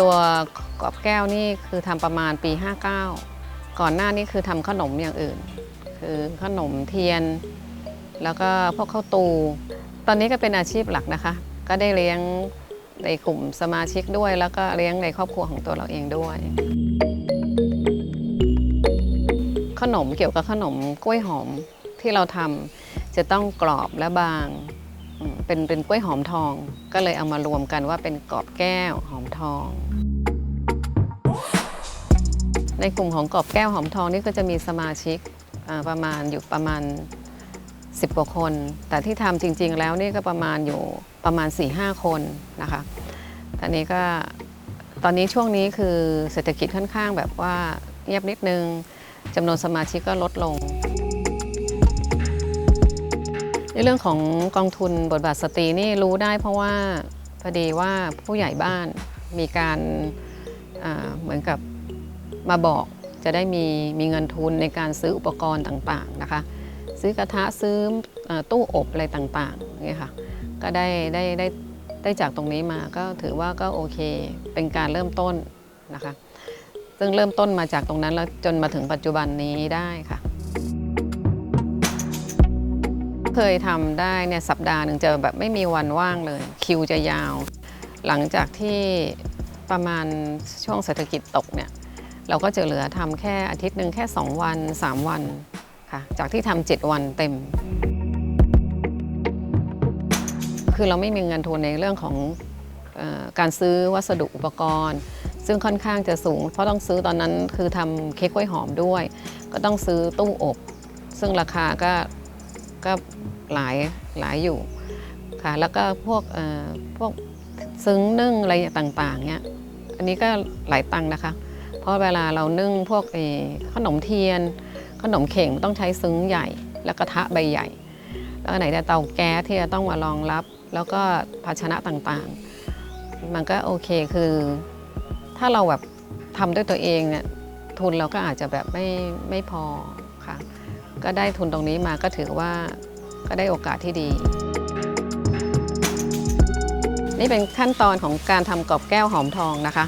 ตัวกรอบแก้วนี่คือทำประมาณปี 59 ก่อนหน้านี้คือทำขนมอย่างอื่น คือขนมเทียน แล้วก็พวกข้าวตู ตอนนี้ก็เป็นอาชีพหลักนะคะ ก็ได้เลี้ยงในกลุ่มสมาชิกด้วย แล้วก็เลี้ยงในครอบครัวของตัวเราเองด้วย ขนมเกี่ยวกับขนมกล้วยหอมที่เราทำจะต้องกรอบและบางเป็นเป็นกล้วยหอมทอง ก็เลยเอามารวมกันว่าเป็นกรอบแก้วหอมทอง ในกลุ่มของกรอบแก้วหอมทองนี่ก็จะมีสมาชิกประมาณอยู่ประมาณ 10กว่าคน แต่ที่ทำจริง ๆ แล้วนี่ก็ประมาณอยู่ประมาณ 4-5 คนนะคะตอนนี้ก็ตอนนี้ช่วงนี้คือเศรษฐกิจค่อนข้างแบบว่าเงียบนิดนึงจำนวนสมาชิกก็ลดลง ในเรื่องของกองทุนบทบาทสตรีนี่รู้ได้เพราะว่าพอดีว่าผู้ใหญ่บ้านมีการเหมือนกับ มาบอกจะได้มีมีเงินทุนในการซื้ออุปกรณ์ต่างๆนะคะ ซื้อกระทะซื้อตู้อบอะไรต่างๆเนี่ยค่ะก็ได้ได้ได้ได้จากตรงนี้มาก็ถือว่าก็โอเคเป็นการเริ่มต้นนะคะ ซึ่งเริ่มต้นมาจากตรงนั้นแล้วจนมาถึงปัจจุบันนี้ได้ค่ะ เคยทำได้เนี่ยสัปดาห์หนึ่งจะแบบไม่มีวันว่างเลย คิวจะยาว หลังจากที่ประมาณช่วงเศรษฐกิจตกเนี่ย เราก็จะเหลือทำแค่อาทิตย์หนึ่งแค่ 2 วัน 3 วันค่ะจากที่ทำเจ็ดวันเต็ม คือเราไม่มีเงินทุนในเรื่องของออการซื้อวัสดุอุปกรณ์ ซึ่งค่อนข้างจะสูง เพราะต้องซื้อตอนนั้นคือทำเค้กกล้วยหอมด้วย ก็ต้องซื้อตู้อบ ซึ่งราคาก็ก็หลายหลายอยู่ค่ะแล้วก็พวกพวกซึ้งนึ่งอะไรต่างๆเนี้ยอันนี้ก็หลายตังค์นะคะ เพราะเวลาเรานึ่งพวกขนมเทียน ขนมเข่งต้องใช้ซึ้งใหญ่ แล้วกระทะใบใหญ่ แล้วไหนจะเตาแก๊สที่จะต้องมารองรับ แล้วก็ภาชนะต่างๆ มันก็โอเคคือ ถ้าเราแบบทำด้วยตัวเองเนี่ยทุนเราก็อาจจะแบบไม่ไม่พอค่ะก็ได้ทุนตรงนี้มาก็ถือว่าก็ได้โอกาสที่ดี นี่เป็นขั้นตอนของการทำกรอบแก้วหอมทองนะคะ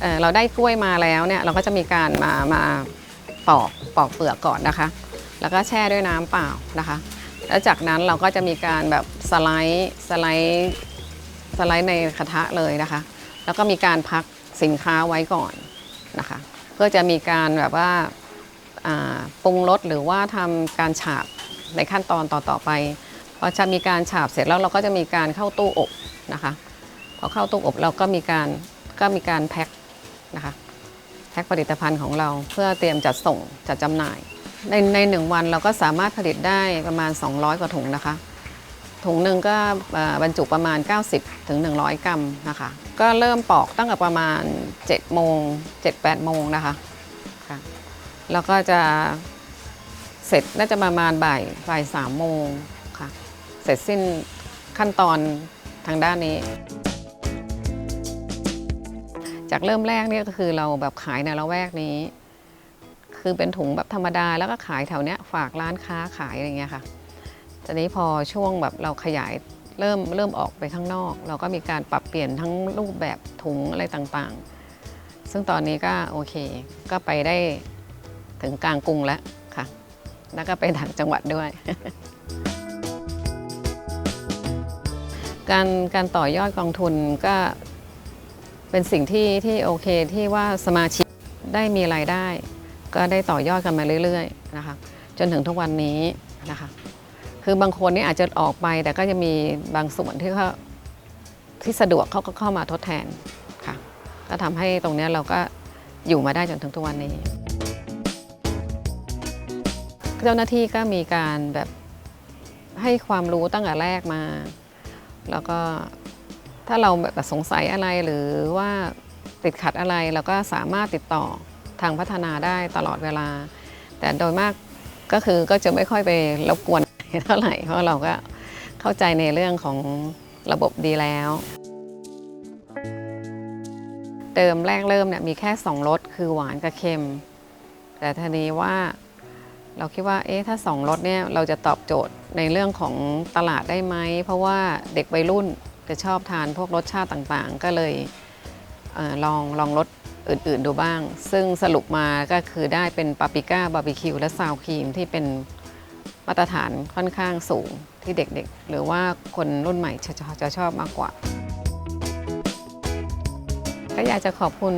เอ่อเราได้กล้วยมาแล้วเนี่ยเราก็จะมีการมามาปอกปอกเปลือกก่อนนะคะ แล้วก็แช่ด้วยน้ำเปล่านะคะ แล้วจากนั้นเราก็จะมีการแบบสไลด์สไลด์สไลด์ในกระทะเลยนะคะ แล้วก็มีการพักสินค้าไว้ก่อนนะคะ เพื่อจะมีการแบบว่าอ่าปรุงรสหรือว่าทำการฉาบในขั้นตอนต่อๆไปพอจะมีการฉาบเสร็จแล้วเราก็จะมีการเข้าตู้อบนะคะ พอเข้าตู้อบเราก็มีการก็มีการแพ็ค นะคะแพ็คผลิตภัณฑ์ของเราเพื่อเตรียมจัดส่งจัดจำหน่าย ในในหนึ่งวันเราก็สามารถผลิตได้ประมาณ 200 กว่าถุงนะคะ ถุงหนึ่งก็บรรจุประมาณ 90ถึง100 กรัมนะคะ ก็เริ่มปอกตั้งแต่ประมาณ 7 โมง 7-8 โมงนะคะค่ะแล้วก็จะเสร็จน่าจะประมาณบ่ายบ่ายสามโมงค่ะ เสร็จสิ้นขั้นตอนทางด้านนี้ จากเริ่มแรกเนี่ยก็คือเราแบบขายในละแวกนี้ คือเป็นถุงแบบธรรมดาแล้วก็ขายแถวเนี้ยฝากร้านค้าขายอะไรเงี้ยค่ะตอนนี้พอช่วงแบบเราขยายเริ่มเริ่มออกไปข้างนอก เราก็มีการปรับเปลี่ยนทั้งรูปแบบถุงอะไรต่างๆ ซึ่งตอนนี้ก็โอเค ก็ไปได้ถึงกลางกรุงแล้วค่ะ แล้วก็ไปต่างจังหวัดด้วย การการต่อยอดกองทุนก็ เป็นสิ่งที่ที่โอเคที่ว่าสมาชิกได้มีรายได้ ก็ได้ต่อยอดกันมาเรื่อยๆนะคะจนถึงทุกวันนี้นะคะคือบางคนนี่อาจจะออกไปแต่ก็จะมีบางส่วนที่เขาที่สะดวกเขาก็เข้ามาทดแทนค่ะก็ทำให้ตรงนี้เราก็อยู่มาได้จนถึงทุกวันนี้ เจ้าหน้าที่ก็มีการแบบให้ความรู้ตั้งแต่แรกมา แล้วก็ ถ้าเราแบบสงสัยอะไรหรือว่าติดขัดอะไรเราก็สามารถติดต่อทางพัฒนาได้ตลอดเวลา แต่โดยมากก็คือก็จะไม่ค่อยไปรบกวนเท่าไหร่เพราะเราก็เข้าใจในเรื่องของระบบดีแล้วเติมแรกเริ่มเนี่ยมีแค่สองรสคือหวานกับเค็ม แต่ทีนี้ว่าเราคิดว่าเอ๊ะถ้าสองรสเนี่ยเราจะตอบโจทย์ในเรื่องของตลาดได้ไหม เพราะว่าเด็กวัยรุ่น จะชอบทานพวกรสชาติต่างๆ ก็เลยเออลองลองรสอื่นๆดูบ้าง ซึ่งสรุปมาก็คือได้เป็นปาปริก้าบาร์บีคิวและซาวครีมที่เป็นมาตรฐานค่อนข้างสูงที่เด็กๆ หรือว่าคนรุ่นใหม่จะจะจะชอบมากกว่า ก็อยากจะขอบคุณ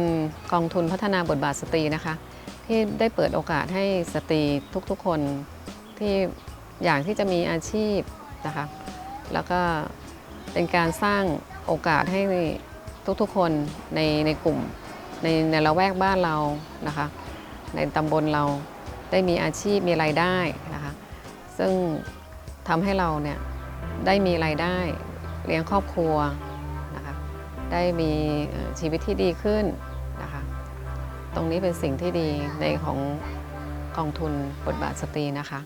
กองทุนพัฒนาบทบาทสตรีนะคะ ที่ได้เปิดโอกาสให้สตรีทุกๆคนที่อยากที่จะมีอาชีพนะคะ แล้วก็ เป็นการสร้างโอกาสให้ทุกๆคนในในกลุ่ม ในในละแวกบ้านเรานะคะ ในตำบลเราได้มีอาชีพมีรายได้นะคะ ซึ่งทำให้เราเนี่ยได้มีรายได้เลี้ยงครอบครัวนะคะได้มีชีวิตที่ดีขึ้นนะคะ ตรงนี้เป็นสิ่งที่ดีในของกองทุนบทบาทสตรีนะคะ